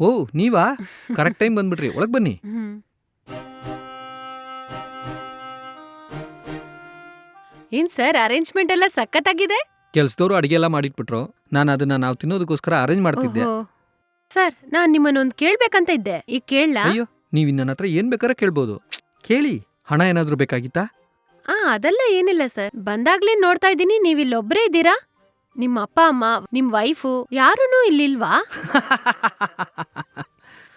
ಓ ನೀವಾ? Correct time ಬಂದ್ಬಿಟ್ರಿ. ಒಳಗೆ ಬನ್ನಿ. ಹ್ಮ್. ಏನ್ ಸರ್ ಅರೇಂಜ್ಮೆಂಟ್ ಎಲ್ಲ ಸಖತ್ತಾಗಿದೆ? ಕೆಲಸದವರು ಅಡಿಗೆ ಎಲ್ಲ ಮಾಡಿಟ್ಬಿಟ್ರು. ನಾನು ಅದನ್ನ ನಾವು ತಿನ್ನೋದಕ್ಕೋಸ್ಕರ ಅರೇಂಜ್ ಮಾಡ್ತಿದ್ದೆ. ಓಹೋ. ಸರ್ ನಾನ್ ನಿಮ್ಮನ್ನೊಂದ್ ಕೇಳ್ಬೇಕಂತ ಇದ್ದೆ. ಈ ಕೇಳ್ಲಾ? ಅಯ್ಯೋ ನೀವು ನನ್ನ ಹತ್ರ ಏನ್ ಬೇಕಾದ್ರೆ ಕೇಳ್ಬೋದು. ಕೇಳಿ ಹಣ ಏನಾದ್ರೂ ಬೇಕಾಗಿತ್ತಾ? ಆ ಅದೆಲ್ಲ ಏನಿಲ್ಲ ಸರ್. ಬಂದಾಗ್ಲೇ ನೋಡ್ತಾ ಇದ್ದೀನಿ. ನೀವ್ ಇಲ್ಲೊಬ್ರೇ ಇದ್ದೀರಾ? ನಿಮ್ಮ ಅಪ್ಪ ಅಮ್ಮ ನಿಮ್ ವೈಫು ಯಾರೂನು ಇಲ್ಲಿಲ್ವಾ?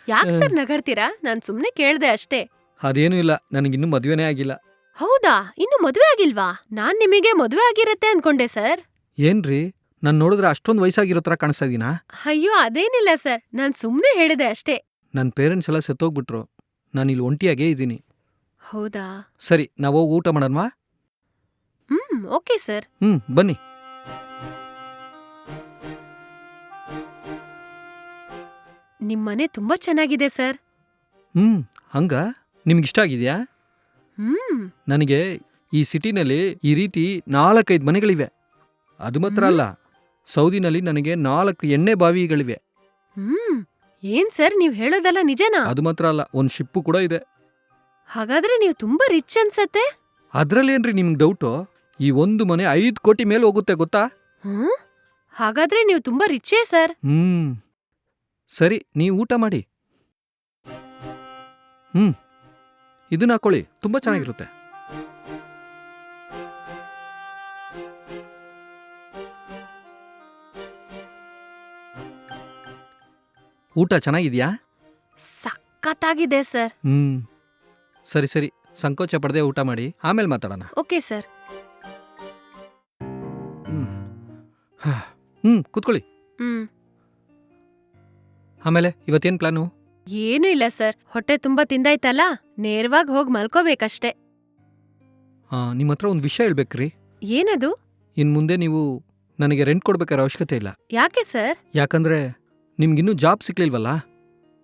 ಯಾಕ್ ಸರ್ ನಗಾಡ್ತೀರಾ? ನಾನ್ ಸುಮ್ನೆ ಕೇಳ್ದೆ ಅಷ್ಟೇ. ಅದೇನೂ ಇಲ್ಲ. ನನಗಿನ್ನೂ ಮದುವೆನೇ ಆಗಿಲ್ಲ. ಹೌದಾ? ಇನ್ನು ಮದುವೆ ಆಗಿಲ್ವಾ? ನಾನ್ ನಿಮಗೆ ಮದುವೆ ಆಗಿರತ್ತೆ ಅನ್ಕೊಂಡೆ ಸರ್. ಏನ್ರಿ? ನನ್ ನೋಡಿದ್ರೆ ಅಷ್ಟೊಂದು ವಯಸ್ಸಾಗಿರೋ ಥರ ಕಾಣಿಸ್ತಾ ಇದೀನಾ? ಅಯ್ಯೋ ಅದೇನಿಲ್ಲ ಸರ್. ನಾನ್ ಸುಮ್ನೆ ಹೇಳಿದೆ ಅಷ್ಟೇ. ನನ್ನ ಪೇರೆಂಟ್ಸ್ ಎಲ್ಲ ಸತ್ತೋಗ್ಬಿಟ್ರು. ನಾನು ಇಲ್ಲಿ ಒಂಟಿಯಾಗೇ ಇದ್ದೀನಿ. ಹೌದಾ? ಸರಿ ನಾವು ಹೋಗಿ ಊಟ ಮಾಡೋಣವಾ? ಹ್ಮ್ ಓಕೆ ಸರ್. ಹ್ಮ್ ಬನ್ನಿ. ನಿಮ್ ಮನೆ ತುಂಬಾ ಚೆನ್ನಾಗಿದೆ ಸರ್. ಹ್ಮ್ ಹಂಗ? ನಿಮ್ಗಿಷ್ಟ ಆಗಿದ್ಯಾ? ಹ್ಮ್. ನನಗೆ ಈ ಸಿಟಿನಲ್ಲಿ ಈ ರೀತಿ ನಾಲ್ಕೈದು ಮನೆಗಳಿವೆ. ಅದು ಮಾತ್ರ ಅಲ್ಲ ಸೌದಿನಲ್ಲಿ ನನಗೆ ನಾಲ್ಕು ಎಣ್ಣೆ ಬಾವಿಗಳಿವೆ. ಹ್ಮ್ ಏನ್ ಸರ್ ನೀವು ಹೇಳೋದಲ್ಲ ನಿಜನಾ? ಅದು ಮಾತ್ರ ಅಲ್ಲ ಒಂದು ಶಿಪ್ಪು ಕೂಡ ಇದೆ. ಹಾಗಾದ್ರೆ ನೀವು ತುಂಬಾ ರಿಚ್ ಅನ್ಸತ್ತೆ? ಅದ್ರಲ್ಲೇನ್ರಿ ನಿಮ್ಗೆ ಡೌಟು ಈ ಒಂದು ಮನೆ ಐದು ಕೋಟಿ ಮೇಲೆ ಹೋಗುತ್ತೆ ಗೊತ್ತಾ? ಹ್ಮ್ ಹಾಗಾದ್ರೆ ನೀವು ತುಂಬಾ ರಿಚ್ಚೇ ಸರ್. ಹ್ಮ್. ಸರಿ ನೀವು ಊಟ ಮಾಡಿ. ಹ್ಮ್ ಇದನ್ನ ಹಾಕೊಳ್ಳಿ ತುಂಬಾ ಚೆನ್ನಾಗಿರುತ್ತೆ. ಊಟ ಚೆನ್ನಾಗಿದ್ಯಾ? ಸಖತ್ತಾಗಿದೆ ಸರ್. ಹ್ಮ್ ಸರಿ ಸರಿ ಸಂಕೋಚ ಪಡದೆ ಊಟ ಮಾಡಿ ಆಮೇಲೆ ಮಾತಾಡೋಣ. Okay sir. ಹ್ಮ್ ಕೂತ್ಕೊಳ್ಳಿ. ಹ್ಮ್. ಆಮೇಲೆ ಇವತ್ತೇನ್ ಪ್ಲಾನು? ಏನೂ ಇಲ್ಲ ಸರ್. ಹೊಟ್ಟೆ ತುಂಬಾ ತಿಂದಾಯ್ತಲ್ಲ? ನೇರವಾಗಿ ಹೋಗ್ ಮಲ್ಕೋಬೇಕಷ್ಟೇ. ನಿಮ್ಮ ಹತ್ರ ಒಂದು ವಿಷಯ ಹೇಳ್ಬೇಕ್ರಿ. ಏನದು? ಇನ್ ಮುಂದೆ ನೀವು ನನಗೆ ರೆಂಟ್ ಕೊಡ್ಬೇಕಾದ್ರೆ ಅವಶ್ಯಕತೆ ಇಲ್ಲ. ಯಾಕೆ ಸರ್? ಯಾಕಂದ್ರೆ ನಿಮ್ಗಿನ್ನೂ ಜಾಬ್ ಸಿಕ್ಲಿಲ್ವಲ್ಲ?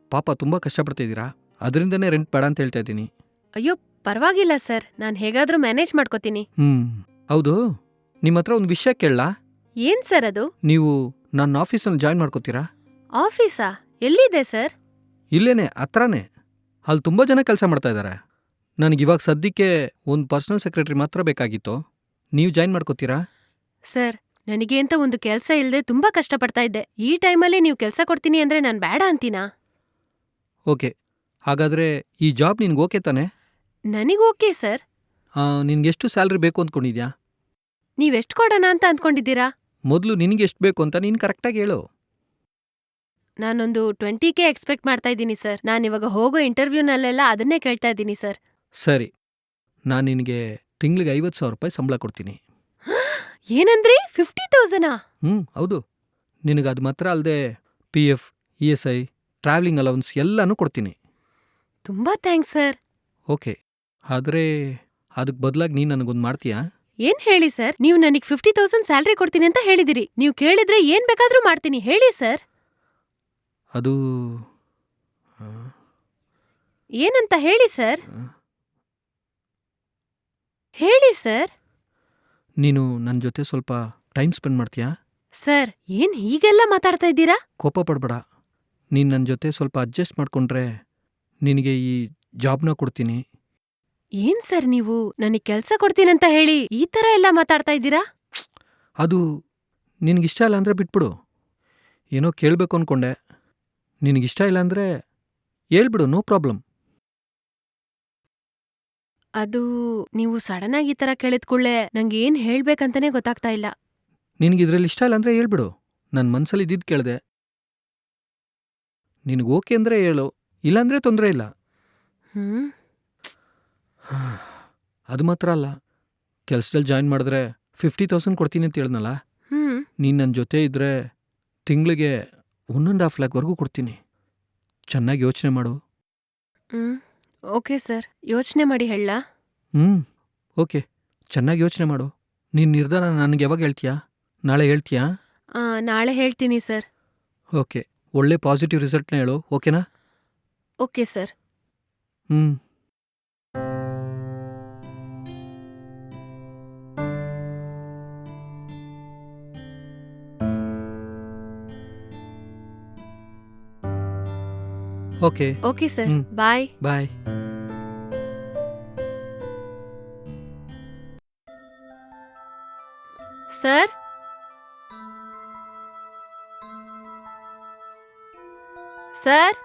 ಪಾಪ ತುಂಬಾ ಕಷ್ಟಪಡ್ತಿದ್ದೀರಾ? ಅದರಿಂದನೇ ರೆಂಟ್ ಬೇಡ ಅಂತ ಹೇಳ್ತಾ ಇದ್ದೀನಿ. ಅಯ್ಯೋ ಪರವಾಗಿಲ್ಲ ಸರ್. ನಾನ್ ಹೇಗಾದ್ರೂ ಮ್ಯಾನೇಜ್ ಮಾಡ್ಕೋತೀನಿ. ಹ್ಮ್. ಹೌದು. ನಿಮ್ಮ ಹತ್ರ ಒಂದು ವಿಷಯ ಕೇಳಲಾ? ಏನ್ ಸರ್ ಅದು? ನೀವು ನನ್ನ ಆಫೀಸಲ್ಲಿ ಜಾಯ್ನ್ ಮಾಡ್ಕೋತೀರಾ? ಆಫೀಸಾ? ಎಲ್ಲಿದೆ ಸರ್? ಇಲ್ಲೇನೆ ಹತ್ರನೇ. ಅಲ್ಲಿ ತುಂಬ ಜನ ಕೆಲಸ ಮಾಡ್ತಾ ಇದ್ದಾರೆ ನನಗಿವಾಗ ಸದ್ಯಕ್ಕೆ ಒಂದು ಪರ್ಸನಲ್ ಸೆಕ್ರೆಟರಿ ಮಾತ್ರ ಬೇಕಾಗಿತ್ತು. ನೀವು ಜಾಯ್ನ್ ಮಾಡ್ಕೋತೀರಾ? ಸರ್ ನನಗೆ ಅಂತ ಒಂದು ಕೆಲಸ ಇಲ್ಲದೆ ತುಂಬಾ ಕಷ್ಟಪಡ್ತಾ ಇದ್ದೆ. ಈ ಟೈಮಲ್ಲಿ ನೀವು ಕೆಲಸ ಕೊಡ್ತೀನಿ ಅಂದ್ರೆ ನಾನು ಬೇಡ ಅಂತೀನಾ? ಓಕೆ. ಹಾಗಾದರೆ ಈ ಜಾಬ್ ನಿನ್ಗೆ ಓಕೆ ತಾನೆ? ನನಗೆ ಓಕೆ ಸರ್. ನಿನ್ಗೆ ಎಷ್ಟು ಸ್ಯಾಲ್ರಿ ಬೇಕು ಅಂದ್ಕೊಂಡಿದ್ಯಾ ನೀವೆಷ್ಟು ಕೊಡೋಣ ಅಂತ ಅಂದ್ಕೊಂಡಿದ್ದೀರಾ ಮೊದಲು ನಿನಗೆ ಎಷ್ಟು ಬೇಕು ಅಂತ ನೀನು ಕರೆಕ್ಟಾಗಿ ಹೇಳು. ನಾನೊಂದು ಟ್ವೆಂಟಿ ಕೆ ಎಕ್ಸ್ಪೆಕ್ಟ್ ಮಾಡ್ತಾ ಇದ್ದೀನಿ ಸರ್. ನಾನು ಇವಾಗ ಹೋಗೋ ಇಂಟರ್ವ್ಯೂನಲ್ಲೆಲ್ಲ ಅದನ್ನೇ ಕೇಳ್ತಾ ಇದ್ದೀನಿ ಸರ್. ಸರಿ. ನಾನು ನಿನಗೆ ತಿಂಗಳಿಗೆ ಐವತ್ತು ಸಾವಿರ ರೂಪಾಯಿ ಸಂಬಳ ಕೊಡ್ತೀನಿ. ಏನಂದ್ರಿ? ಫಿಫ್ಟಿ ತೌಸಂಡಾ? ಹ್ಞೂ ಹೌದು. ನಿನಗೆ ಅದು ಮಾತ್ರ ಅಲ್ಲದೆ P F E S I travelling allowance ಎಲ್ಲನೂ ಕೊಡ್ತೀನಿ. ತುಂಬಾ ಥ್ಯಾಂಕ್ಸ್ ಸರ್. ಓಕೆ. ಆದರೆ ಅದಕ್ಕೆ ಬದಲಾಗಿ ನೀನು ನನಗೊಂದು ಮಾಡ್ತೀಯಾ? ಏನ್ ಹೇಳಿ ಸರ್? ನೀವು ನನಗೆ ಫಿಫ್ಟಿ ತೌಸಂಡ್ ಸ್ಯಾಲ್ರಿ ಕೊಡ್ತೀನಿ ಅಂತ ಹೇಳಿದಿರಿ. ನೀವು ಕೇಳಿದ್ರೆ ಏನ್ ಬೇಕಾದ್ರೂ ಮಾಡ್ತೀನಿ. ಹೇಳಿ ಸರ್. ಅದು ಏನಂತ ಹೇಳಿ ಸರ್? ಹೇಳಿ ಸರ್. ನೀನು ನನ್ನ ಜೊತೆ ಸ್ವಲ್ಪ ಟೈಮ್ ಸ್ಪೆಂಡ್ ಮಾಡ್ತೀಯಾ? ಸರ್ ಏನ್ ಹೀಗೆಲ್ಲ ಮಾತಾಡ್ತಾ ಇದ್ದೀರಾ? ಕೋಪ ಪಡಬೇಡ. ನೀನ್ ನನ್ನ ಜೊತೆ ಸ್ವಲ್ಪ ಅಡ್ಜಸ್ಟ್ ಮಾಡ್ಕೊಂಡ್ರೆ ನಿನಗೆ ಈ ಜಾಬ್ನ ಕೊಡ್ತೀನಿ. ಏನ್ ಸರ್ ನೀವು? ನನಗೆ ಕೆಲ್ಸ ಕೊಡ್ತೀನಂತ ಹೇಳಿ ಈ ತರ ಎಲ್ಲ ಮಾತಾಡ್ತಾ ಇದ್ದೀರಾ? ಅದು ನಿನಗಿಷ್ಟ ಇಲ್ಲ ಅಂದ್ರೆ ಬಿಟ್ಬಿಡು. ಏನೋ ಕೇಳಬೇಕು ಅಂದ್ಕೊಂಡೆ ನಿನಗಿಷ್ಟ ಇಲ್ಲ ಅಂದ್ರೆ ಹೇಳ್ಬಿಡು ನೋ ಪ್ರಾಬ್ಲಮ್ ಅದು ನೀವು ಸಡನ್ ಆಗಿ ಈ ತರ ಕೇಳಿದ ಕೂಡ್ಲೆ ನಂಗೆ ಏನ್ ಹೇಳ್ಬೇಕಂತಾನೆ ಗೊತ್ತಾಗ್ತಾ ಇಲ್ಲ. ನಿನಗೆ ಇದರಲ್ಲಿ ಇಷ್ಟ ಇಲ್ಲ ಅಂದ್ರೆ ಹೇಳ್ಬಿಡು. ನನ್ನ ಮನಸ್ಸಲ್ಲಿ ಇದ್ದಿದ್ದು ಕೇಳಿದೆ. ನಿನಗೆ ಓಕೆ ಅಂದ್ರೆ ಹೇಳು ಇಲ್ಲಾಂದರೆ ತೊಂದರೆ ಇಲ್ಲ. ಹ್ಮ್. ಅದು ಮಾತ್ರ ಅಲ್ಲ ಕೆಲಸದಲ್ಲಿ ಜಾಯಿನ್ ಮಾಡಿದ್ರೆ ಫಿಫ್ಟಿ ತೌಸಂಡ್ ಕೊಡ್ತೀನಿ ಅಂತ ಹೇಳಿದ್ನಲ್ಲ? ಹ್ಮ್. ನೀನು ನನ್ನ ಜೊತೆ ಇದ್ರೆ ತಿಂಗಳಿಗೆ ಒನ್ ಆ್ಯಂಡ್ ಹಾಫ್ ಲ್ಯಾಕ್ವರೆಗೂ ಕೊಡ್ತೀನಿ. ಚೆನ್ನಾಗಿ ಯೋಚನೆ ಮಾಡು. ಹ್ಮ್ ಓಕೆ ಸರ್ ಯೋಚನೆ ಮಾಡಿ ಹೇಳ ಹ್ಞೂ ಓಕೆ ಚೆನ್ನಾಗಿ ಯೋಚನೆ ಮಾಡು. ನೀನು ನಿರ್ಧಾರ ನನಗೆ ಯಾವಾಗ ಹೇಳ್ತೀಯಾ? ನಾಳೆ ಹೇಳ್ತೀಯಾ? ನಾಳೆ ಹೇಳ್ತೀನಿ ಸರ್ ಓಕೆ ಒಳ್ಳೆ ಪಾಸಿಟಿವ್ ರಿಸಲ್ಟ್ನ ಹೇಳು ಓಕೆನಾ ಓಕೆ ಸರ್ ಹ್ಞೂ ಓಕೆ ಓಕೆ ಸರ್ ಹ್ಮ್. ಬಾಯ್ ಬಾಯ್ ಸರ್ ಸರ್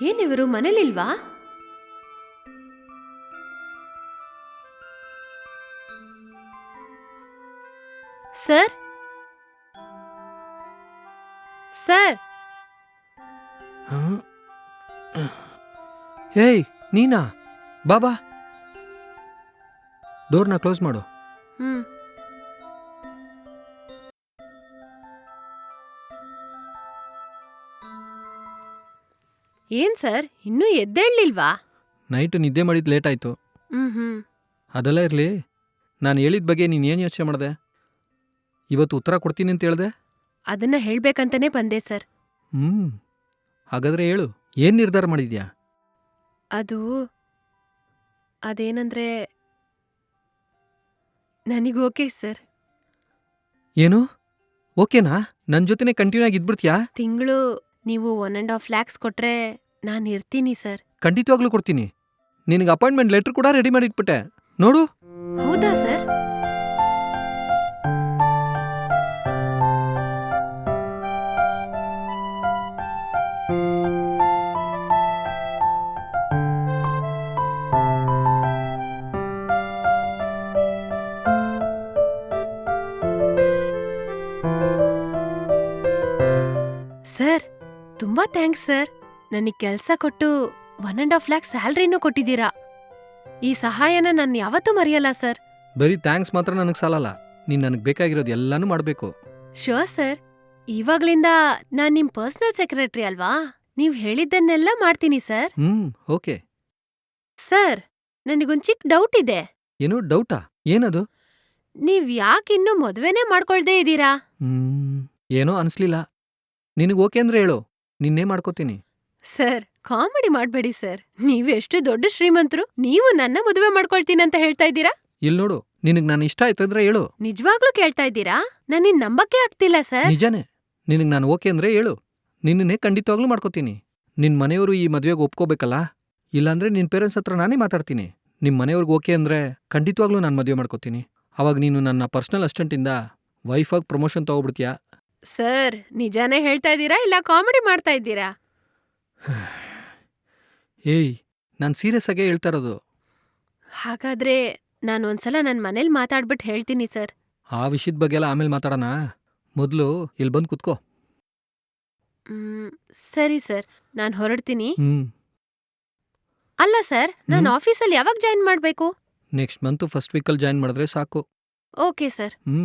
ಏನಿವರು ಮನೇಲಿಲ್ವಾ ಸರ್ ಸರ್ ಹೇಯ್ ನೀನಾ? ಬಾಬಾ ಡೋರ್ನ ಕ್ಲೋಸ್ ಮಾಡು. ಹ್ಮ್. ಏನ್ ಸರ್? ಇನ್ನೂ ಎದ್ದೇಳ್ಲಿಲ್ವಾ? ನೈಟ್ ನಿದ್ದೆ ಮಾಡಿದ್ದು ಲೇಟ್ ಆಯ್ತು. ಹ್ಮ್ ಹ್ಮ್. ಅದೆಲ್ಲ ಇರಲಿ. ನಾನು ಹೇಳಿದ ಬಗ್ಗೆ ನೀನು ಏನು ಯೋಚನೆ ಮಾಡಿದೆ? ಇವತ್ತು ಉತ್ತರ ಕೊಡ್ತೀನಿ ಅಂತ ಹೇಳ್ದೆ? ಅದನ್ನ ಹೇಳ್ಬೇಕಂತಾನೆ ಬಂದೆ ಸರ್. ಹ್ಞೂ ಹಾಗಾದ್ರೆ ಹೇಳು ಏನು ನಿರ್ಧಾರ ಮಾಡಿದ್ಯಾ? ಅದು ಅದೇನಂದ್ರೆ ನನಗೆ ಓಕೆ ಸರ್. ಏನು? ಓಕೆನಾ? ನನ್ನ ಜೊತೆನೇ ಕಂಟಿನ್ಯೂ ಆಗಿ ಇದ್ಬಿಡ್ತೀಯಾ? ತಿಂಗಳು ನೀವು ಒನ್ ಆ್ಯಂಡ್ ಹಾಫ್ ಲ್ಯಾಕ್ಸ್ ಕೊಟ್ರೆ ನಾನು ಇರ್ತೀನಿ ಸರ್. ಖಂಡಿತವಾಗ್ಲೂ ಕೊಡ್ತೀನಿ. ನಿನಗೆ ಅಪಾಯಿಂಟ್ಮೆಂಟ್ ಲೆಟ್ರ್ ಕೂಡ ರೆಡಿ ಮಾಡಿ ಇಟ್ಬಿಟ್ಟೆ ನೋಡು. ಹೌದಾ ಸರ್? Thanks sir. ನನಗೆ ಕೆಲಸ ಕೊಟ್ಟು ಒನ್ ಅಂಡ್ ಹಾಫ್ ಲ್ಯಾಕ್ ಸ್ಯಾಲ್ರಿನೂ ಕೊಟ್ಟಿದ್ದೀರಾ? ಈ ಸಹಾಯನ ನಾನು ಯಾವತ್ತೂ ಮರೆಯಲ್ಲ ಸರ್. ಬರೀ ಥ್ಯಾಂಕ್ಸ್ ಮಾತ್ರ ನನಗೆ ಸಾಲಲ್ಲ. ನೀನು ನನಗೆ ಬೇಕಾಗಿರೋದು ಎಲ್ಲನೂ ಮಾಡಬೇಕು. Sure sir. ಇವಾಗ್ಲಿಂದ ನಾನ್ ನಿಮ್ ಪರ್ಸನಲ್ ಸೆಕ್ರೆಟರಿ ಅಲ್ವಾ? ನೀವ್ ಹೇಳಿದ್ದನ್ನೆಲ್ಲ ಮಾಡ್ತೀನಿ ಸರ್. ಹ್ಞೂ ಓಕೆ. ಸರ್ ನನಗೊಂದು ಚಿಕ್ಕ ಡೌಟ್ ಇದೆ. ಏನು ಡೌಟಾ? ಏನದು? ನೀವ್ ಇನ್ನೂ ಮದ್ವೆನೇ ಮಾಡ್ಕೊಳ್ದೇ ಇದ್ದೀರಾ ಹ್ಮ್ ಏನೋ ಅನ್ಸ್ಲಿಲ್ಲ. ನಿನಗೆ ಓಕೆ ಅಂದ್ರೆ ಹೇಳು. ನಿನ್ನೆ ಮಾಡ್ಕೋತೀನಿ. ಸರ್ ಕಾಮಿಡಿ ಮಾಡ್ಬೇಡಿ ಸರ್. ನೀವೆಷ್ಟು ದೊಡ್ಡ ಶ್ರೀಮಂತರು ನೀವು ನನ್ನ ಮದುವೆ ಮಾಡ್ಕೊಳ್ತೀನಿ ಅಂತ ಹೇಳ್ತಾ ಇದ್ದೀರಾ? ಇಲ್ಲ ನೋಡು ನಿನಗೆ ನಾನು ಇಷ್ಟ ಆಯ್ತು ಅಂದ್ರೆ ಹೇಳು. ನಿಜವಾಗ್ಲೂ ಕೇಳ್ತಾ ಇದ್ದೀರಾ? ನನ್ನಿನ್ ನಂಬಕ್ಕೆ ಆಗ್ತಿಲ್ಲ ಸರ್. ನಿಜಾನೇ ನಿನಗೆ ನಾನು ಓಕೆ ಅಂದ್ರೆ ಹೇಳು. ನಿನ್ನನ್ನೇ ಖಂಡಿತವಾಗ್ಲೂ ಮಾಡ್ಕೋತೀನಿ. ನಿನ್ ಮನೆಯವರು ಈ ಮದುವೆಗೆ ಒಪ್ಕೋಬೇಕಲ್ಲ? ಇಲ್ಲಾಂದ್ರೆ ನಿನ್ ಪೇರೆಂಟ್ಸ್ ಹತ್ರ ನಾನೇ ಮಾತಾಡ್ತೀನಿ. ನಿಮ್ ಮನೆಯವ್ರಿಗೆ ಓಕೆ ಅಂದ್ರೆ ಖಂಡಿತವಾಗ್ಲೂ ನಾನು ಮದುವೆ ಮಾಡ್ಕೋತೀನಿ. ಅವಾಗ ನೀನು ನನ್ನ ಪರ್ಸನಲ್ ಅಸಿಸ್ಟೆಂಟಿಂದ ವೈಫಾಗಿ ಪ್ರಮೋಷನ್ ತಗೋಬಿಡ್ತೀಯಾ? ಸರ್ ನಿಜಾನೇ ಹೇಳ್ತಾ ಇದ್ದೀರಾ ಇಲ್ಲ ಕಾಮಿಡಿ ಮಾಡ್ತಾ ಇದ್ದೀರಾ? ಏಯ್ ನಾನು ಸೀರಿಯಸ್ ಆಗೇ ಹೇಳ್ತಾ ಇರೋದು. ಹಾಗಾದ್ರೆ ನಾನು ಒಂದ್ಸಲ ನನ್ನ ಮನೇಲಿ ಮಾತಾಡ್ಬಿಟ್ಟು ಹೇಳ್ತೀನಿ ಸರ್. ಆ ವಿಷಯದ ಬಗ್ಗೆ ಎಲ್ಲ ಆಮೇಲೆ ಮಾತಾಡೋಣ. ಮೊದಲು ಇಲ್ಲಿ ಬಂದು ಕುತ್ಕೋ. ಮ್, ಸರಿ ಸರ್ ನಾನು ಹೊರಡ್ತೀನಿ. ಹ್ಞೂ ಅಲ್ಲ ಸರ್ ನಾನು ಹ್ಮ್? ಆಫೀಸಲ್ಲಿ ಯಾವಾಗ ಜಾಯಿನ್ ಮಾಡಬೇಕು? ನೆಕ್ಸ್ಟ್ ಮಂತು ಫಸ್ಟ್ ವೀಕಲ್ಲಿ ಜಾಯಿನ್ ಮಾಡಿದ್ರೆ ಸಾಕು. Okay sir. ಹ್ಞೂ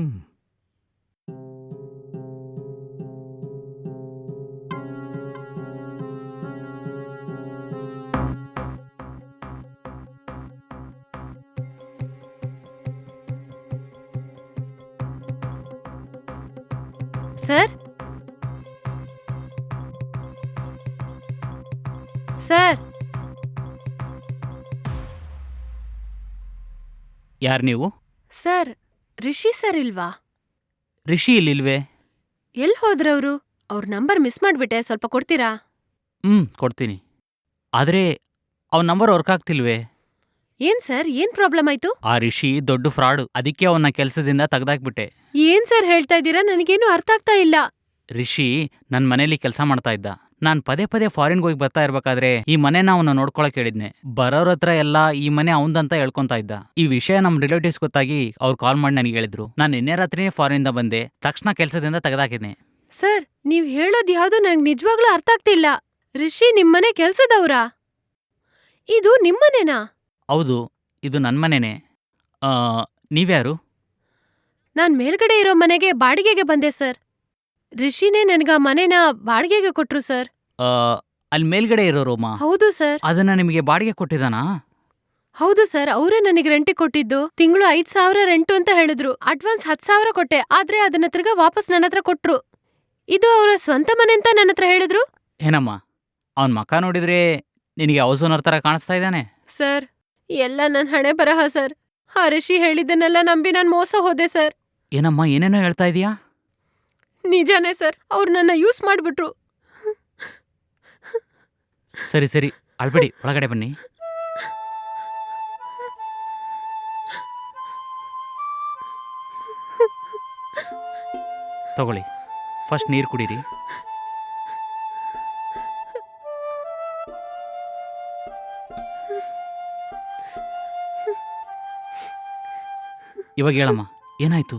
ಸರ್? ಸರ್? ಯಾರು ನೀವು? ಸರ್ ರಿಷಿ ಸರ್ ಇಲ್ವಾ? ರಿಷಿ ಇಲ್ಲಿಲ್ವೇ? ಎಲ್ಲಿ ಹೋದ್ರವ್ರು? ಅವ್ರ ನಂಬರ್ ಮಿಸ್ ಮಾಡ್ಬಿಟ್ಟೆ ಸ್ವಲ್ಪ ಕೊಡ್ತೀರಾ? ಹ್ಞೂ ಕೊಡ್ತೀನಿ. ಆದರೆ ಅವನ ನಂಬರ್ ವರ್ಕ್ ಆಗ್ತಿಲ್ವೇ? ಏನ್ ಸರ್ ಏನ್ ಪ್ರಾಬ್ಲಮ್ ಆಯ್ತು? ಆ ರಿಷಿ ದೊಡ್ಡ ಫ್ರಾಡು. ಅದಕ್ಕೆ ಅವನ್ನ ಕೆಲಸದಿಂದ ತೆಗ್ದಾಕ್ಬಿಟ್ಟೆ. ಏನ್ ಸರ್ ಹೇಳ್ತಾ ಇದ್ದೀರಾ? ನನಗೇನು ಅರ್ಥ ಆಗ್ತಾ ಇಲ್ಲ. ರಿಷಿ ನನ್ ಮನೇಲಿ ಕೆಲಸ ಮಾಡ್ತಾ ಇದ್ದ. ನಾನ್ ಪದೇ ಪದೇ ಫಾರಿನ್ ಹೋಗಿ ಬರ್ತಾ ಇರ್ಬೇಕಾದ್ರೆ ಈ ಮನೆನ ಅವನ್ನ ನೋಡ್ಕೊಳಕ್ ಹೇಳಿದ್ನೆ. ಬರೋರ್ ಹತ್ರ ಎಲ್ಲ ಈ ಮನೆ ಅವಂದಂತ ಹೇಳ್ಕೊಂತ ಇದ್ದ. ಈ ವಿಷಯ ನಮ್ ರಿಲೇಟಿವ್ಸ್ ಗೊತ್ತಾಗಿ ಅವ್ರು ಕಾಲ್ ಮಾಡಿ ನನಗೆ ಹೇಳಿದ್ರು. ನಾನು ನಿನ್ನೆ ರಾತ್ರಿನೇ ಇಂದ ಬಂದೆ. ತಕ್ಷಣ ಕೆಲಸದಿಂದ ತೆಗ್ದಾಕಿದ್ನೆ. ಸರ್ ನೀವ್ ಹೇಳೋದ್ ಯಾವ್ದು ನಂಗೆ ನಿಜವಾಗ್ಲೂ ಅರ್ಥ ಆಗ್ತಿಲ್ಲ. ರಿಷಿ ನಿಮ್ಮನೆ ಕೆಲ್ಸದವ್ರಾ? ಇದು ನಿಮ್ಮನೆನಾ? ಹೌದು ಇದು ನನ್ನ ಮನೆನೇ. ಆ, ನೀವ್ಯಾರು? ನಾನ್ ಮೇಲ್ಗಡೆ ಇರೋ ಮನೆಗೆ ಬಾಡಿಗೆಗೆ ಬಂದೆ ಸರ್. ರಿಷಿನೇ ನನಗ ಮನೆನ ಬಾಡಿಗೆಗೆ ಕೊಟ್ರು ಸರ್. ಆ, ಅಲ್ಲಿ ಮೇಲ್ಗಡೆ ಇರೋ ರೋಮಾ? ಹೌದು ಸರ್. ಅದನ್ನ ನಿಮಗೆ ಬಾಡಿಗೆ ಕೊಟ್ಟಿದಾನಾ ಹೌದು ಸರ್. ಅವರೇ ನನಗೆ ರೆಂಟ್ ಕೊಟ್ಟಿದ್ದು. ತಿಂಗಳು ಐದ್ ಸಾವಿರ ರೆಂಟು ಅಂತ ಹೇಳಿದ್ರು. ಅಡ್ವಾನ್ಸ್ ಹತ್ತು ಸಾವಿರ ಕೊಟ್ಟೆ. ಆದ್ರೆ ಅದನ್ನ ತಿರ್ಗಾ ವಾಪಸ್ ನನ್ನ ಹತ್ರ ಕೊಟ್ರು. ಇದು ಅವರ ಸ್ವಂತ ಮನೆ ಅಂತ ನನ್ನ ಹತ್ರ ಹೇಳಿದ್ರು? ಏನಮ್ಮ? ಅವನ ಮಕ್ಕ ನೋಡಿದ್ರೆ ನಿನಗೆ ಹೌಸ್ ತರ ಥರ ಕಾಣಿಸ್ತಾ ಇದ್ದಾನೆ. ಸರ್ ಎಲ್ಲ ನನ್ನ ಹಣೆ ಬರಹ ಸರ್. ಆ ರಿಷಿ ಹೇಳಿದ್ದನ್ನೆಲ್ಲ ನಂಬಿ ನಾನು ಮೋಸ ಹೋದೆ ಸರ್. ಏನಮ್ಮ ಏನೇನೋ ಹೇಳ್ತಾ ಇದೀಯಾ? ನಿಜಾನೇ ಸರ್. ಅವ್ರು ನನ್ನ ಯೂಸ್ ಮಾಡ್ಬಿಟ್ರು. ಸರಿ ಸರಿ. ಅಳ್ಬೇಡಿ ಒಳಗಡೆ ಬನ್ನಿ. ತಗೊಳ್ಳಿ. ಫಸ್ಟ್ ನೀರು ಕುಡೀರಿ. ಇವಾಗ ಹೇಳಮ್ಮ ಏನಾಯ್ತು?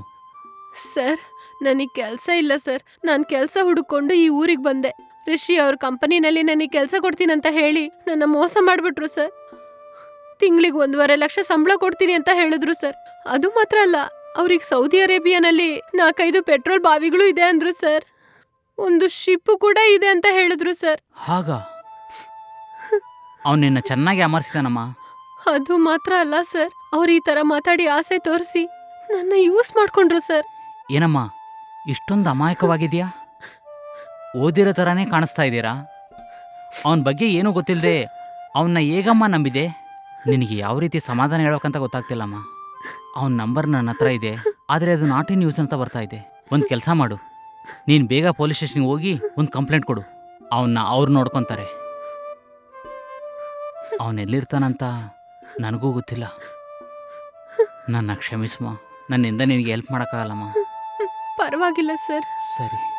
ಸರ್ ನನಗೆ ಕೆಲಸ ಇಲ್ಲ ಸರ್. ನಾನು ಕೆಲಸ ಹುಡುಕೊಂಡು ಈ ಊರಿಗೆ ಬಂದೆ. ರಿಷಿ ಅವ್ರ ಕಂಪನಿನಲ್ಲಿ ನನಗೆ ಕೆಲಸ ಕೊಡ್ತೀನಂತ ಹೇಳಿ ನನ್ನ ಮೋಸ ಮಾಡಿಬಿಟ್ರು ಸರ್. ತಿಂಗಳಿಗೆ ಒಂದೂವರೆ ಲಕ್ಷ ಸಂಬಳ ಕೊಡ್ತೀನಿ ಅಂತ ಹೇಳಿದ್ರು ಸರ್. ಅದು ಮಾತ್ರ ಅಲ್ಲ ಅವ್ರಿಗೆ ಸೌದಿ ಅರೇಬಿಯಾನಲ್ಲಿ ನಾಲ್ಕೈದು ಪೆಟ್ರೋಲ್ ಬಾವಿಗಳು ಇದೆ ಅಂದ್ರು ಸರ್. ಒಂದು ಶಿಪ್ಪು ಕೂಡ ಇದೆ ಅಂತ ಹೇಳಿದ್ರು ಸರ್. ಹಾಗ? ಅವನಿನ್ನ ಚೆನ್ನಾಗಿ ಅಮರ್ಸಿದಾನಮ್ಮ. ಅದು ಮಾತ್ರ ಅಲ್ಲ, ಸರ್. ಅವ್ರು ಈ ತರ ಮಾತಾಡಿ ಆಸೆ ತೋರಿಸಿ ನನ್ನ ಯೂಸ್ ಮಾಡ್ಕೊಂಡ್ರು, ಸರ್. ಏನಮ್ಮ, ಇಷ್ಟೊಂದು ಅಮಾಯಕವಾಗಿದೆಯಾ ಓದಿರೋ ಥರನೇ ಕಾಣಿಸ್ತಾ ಇದ್ದೀರಾ? ಅವನ ಬಗ್ಗೆ ಏನೂ ಗೊತ್ತಿಲ್ಲದೆ ಅವನ್ನ ಹೇಗಮ್ಮ ನಂಬಿದೆ? ನಿನಗೆ ಯಾವ ರೀತಿ ಸಮಾಧಾನ ಹೇಳಬೇಕಂತ ಗೊತ್ತಾಗ್ತಿಲ್ಲಮ್ಮ. ಅವನ ನಂಬರ್ ನನ್ನ ಹತ್ರ ಇದೆ, ಆದರೆ ಅದು ನಾಟಿ ನ್ಯೂಸ್ ಅಂತ ಬರ್ತಾ ಇದೆ. ಒಂದು ಕೆಲಸ ಮಾಡು. ನೀನು ಬೇಗ ಪೊಲೀಸ್ ಸ್ಟೇಷನ್ಗೆ ಹೋಗಿ ಒಂದು ಕಂಪ್ಲೇಂಟ್ ಕೊಡು. ಅವನ್ನ ಅವ್ರು ನೋಡ್ಕೊತಾರೆ. ಅವನೆಲ್ಲಿರ್ತಾನಂತ ನನಗೂ ಗೊತ್ತಿಲ್ಲ. ನನ್ನ ಕ್ಷಮಿಸಮ್ಮ ನನ್ನಿಂದ ನಿನಗೆ ಹೆಲ್ಪ್ ಮಾಡೋಕ್ಕಾಗಲ್ಲಮ್ಮ. ಪರವಾಗಿಲ್ಲ ಸರ್. ಸರಿ.